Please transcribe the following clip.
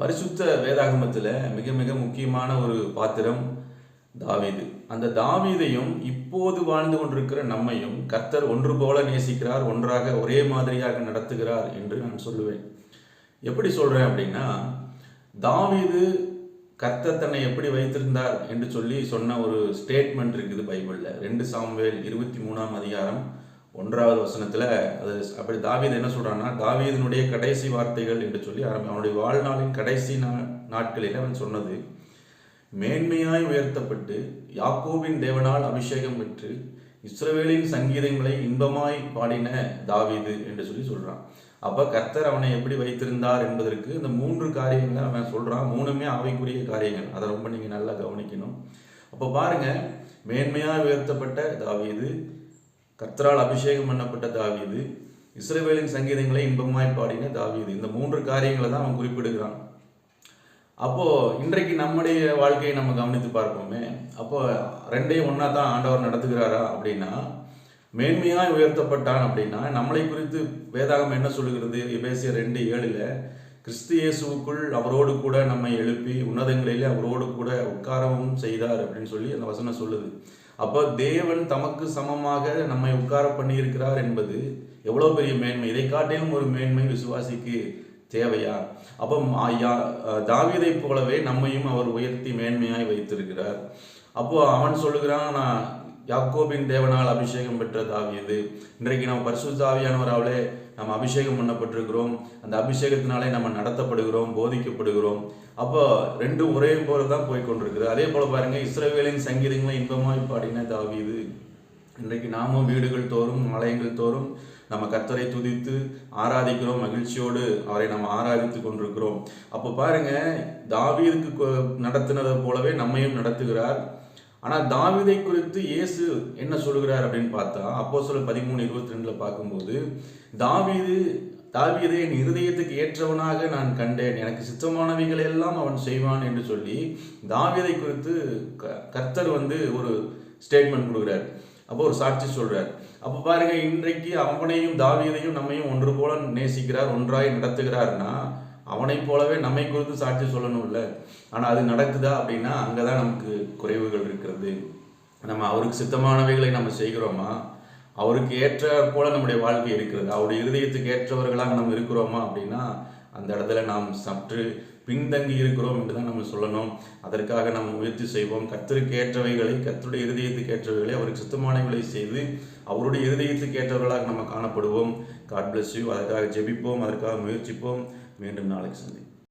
பரிசுத்த வேதாகமத்தில் மிக மிக முக்கியமான ஒரு பாத்திரம் தாவீது. அந்த தாவீதையும் இப்போது வாழ்ந்து கொண்டிருக்கிற நம்மையும் கர்த்தர் ஒன்று போல நேசிக்கிறார் ஒன்றாக ஒரே மாதிரியாக நடத்துகிறார் என்று நான் சொல்லுவேன். எப்படி சொல்கிறேன் அப்படின்னா தாவீது கர்த்தர் தன்னை எப்படி வைத்திருந்தார் என்று சொல்லி சொன்ன ஒரு ஸ்டேட்மெண்ட் இருக்குது பைபிளில். ரெண்டு சாம்வேல் இருபத்தி மூணாம் அதிகாரம் ஒன்றாவது வசனத்தில் அது அப்படி தாவீது என்ன சொல்கிறான்னா தாவீதனுடைய கடைசி வார்த்தைகள் என்று சொல்லி ஆரம்பி அவனுடைய வாழ்நாளின் கடைசி நா நாட்களில் அவன் சொன்னது மேன்மையாய் உயர்த்தப்பட்டு யாக்கோவின் தேவனால் அபிஷேகம் பெற்று இஸ்ரவேலின் சங்கீதங்களை இன்பமாய் பாடின தாவீது என்று சொல்லி சொல்கிறான் அப்போ கர்த்தர் அவனை எப்படி வைத்திருந்தார் என்பதற்கு இந்த மூன்று காரியங்களை அவன் சொல்கிறான் மூணுமே அவைக்குரிய காரியங்கள். அதை ரொம்ப நீங்கள் நல்லா கவனிக்கணும். அப்போ பாருங்க மேன்மையாக உயர்த்தப்பட்ட தாவீது கர்த்தரால் அபிஷேகம் பண்ணப்பட்ட தாவீது இஸ்ரேவேலின் சங்கீதங்களை இன்பமாய் பாடின தாவீது இந்த மூன்று காரியங்களை தான் அவன் குறிப்பிடுகிறான். அப்போ இன்றைக்கு நம்முடைய வாழ்க்கையை நம்ம கவனித்து பார்ப்போமே. அப்போ ரெண்டையும் ஒன்றா தான் ஆண்டவர் நடத்துகிறாரா அப்படின்னா மேன்மையாய் உயர்த்தப்பட்டான் அப்படின்னா நம்மளை குறித்து வேதாகம் என்ன சொல்லுகிறது? எபேசியர் ரெண்டு ஏழில் கிறிஸ்து இயேசுவுக்குள் அவரோடு கூட நம்மை எழுப்பி உன்னதங்களிலே அவரோடு கூட உட்காரவும் செய்தார் அப்படின்னு சொல்லி அந்த வசனம் சொல்லுது. அப்போ தேவன் தமக்கு சமமாக நம்மை உட்கார பண்ணியிருக்கிறார் என்பது எவ்வளோ பெரிய மேன்மை. இதை காட்டிலும் ஒரு மேன்மை விசுவாசிக்கு தேவையா? அப்போ தாவீதை போலவே நம்மையும் அவர் உயர்த்தி மேன்மையாய் வைத்திருக்கிறார். அப்போ அவன் சொல்லுகிறான் நான் யாக்கோபின் தேவனால் அபிஷேகம் பெற்ற தாவியது இன்றைக்கு நம்ம பரிசுத்த அவளே நம்ம அபிஷேகம் பண்ணப்பட்டிருக்கிறோம். அந்த அபிஷேகத்தினாலே நம்ம நடத்தப்படுகிறோம் போதிக்கப்படுகிறோம். அப்போ ரெண்டும் ஒரே போல தான் போய் கொண்டிருக்குது அதே போல பாருங்க இஸ்ரேவேலின் சங்கீதங்களை இன்பமாய் பாடின தாவியது இன்றைக்கு நாமும் வீடுகள் தோறும் ஆலயங்கள் தோறும் நம்ம கத்தரை துதித்து ஆராதிக்கிறோம் மகிழ்ச்சியோடு அவரை நம்ம ஆராதித்து கொண்டிருக்கிறோம். அப்போ பாருங்க தாவீருக்கு நடத்தினதை போலவே நம்மையும் நடத்துகிறார். ஆனால் தாவிதை குறித்து இயேசு என்ன சொல்கிறார் அப்படின்னு பார்த்தா அப்போ சொல்ல பதிமூணு இருபத்தி ரெண்டில் பார்க்கும்போது தாவீது தாவீதை என் இருதயத்துக்கு ஏற்றவனாக நான் கண்டேன். எனக்கு சித்தமானவைகளை எல்லாம் அவன் செய்வான் என்று சொல்லி தாவீதை குறித்து கர்த்தர் வந்து ஒரு ஸ்டேட்மெண்ட் கொடுக்குறார். அப்போ ஒரு சாட்சி சொல்கிறார் அப்போ பாருங்க இன்றைக்கு அவனையும் தாவீதையும் நம்மையும் ஒன்று போல நேசிக்கிறார் ஒன்றாய் நடத்துகிறார்னா அவனைப் போலவே நம்மை குறித்து சாட்சி சொல்லணும்ல. ஆனால் அது நடக்குதா அப்படின்னா அங்கே தான் நமக்கு குறைவுகள் இருக்கிறது. நம்ம அவருக்கு சித்தமானவைகளை நம்ம செய்கிறோமா? அவருக்கு ஏற்ற போல நம்முடைய வாழ்க்கை இருக்கிறது. அவருடைய இருதயத்துக்கு ஏற்றவர்களாக நம்ம இருக்கிறோமா அப்படின்னா அந்த இடத்துல நாம் சற்று பின்தங்கி இருக்கிறோம் என்று தான் நம்ம சொல்லணும். அதற்காக நம்ம முயற்சி செய்வோம். கத்தருக்கு ஏற்றவைகளை கத்தருடைய இருதயத்துக்கு ஏற்றவைகளை அவருக்கு சுத்தமானவைகளை செய்து அவருடைய இருதயத்துக்கு ஏற்றவர்களாக நம்ம காணப்படுவோம். காட் பிளஸ் யூ அதற்காக ஜெபிப்போம். அதற்காக முயற்சிப்போம். மீண்டும் நாளைக்கு சந்திப்போம்.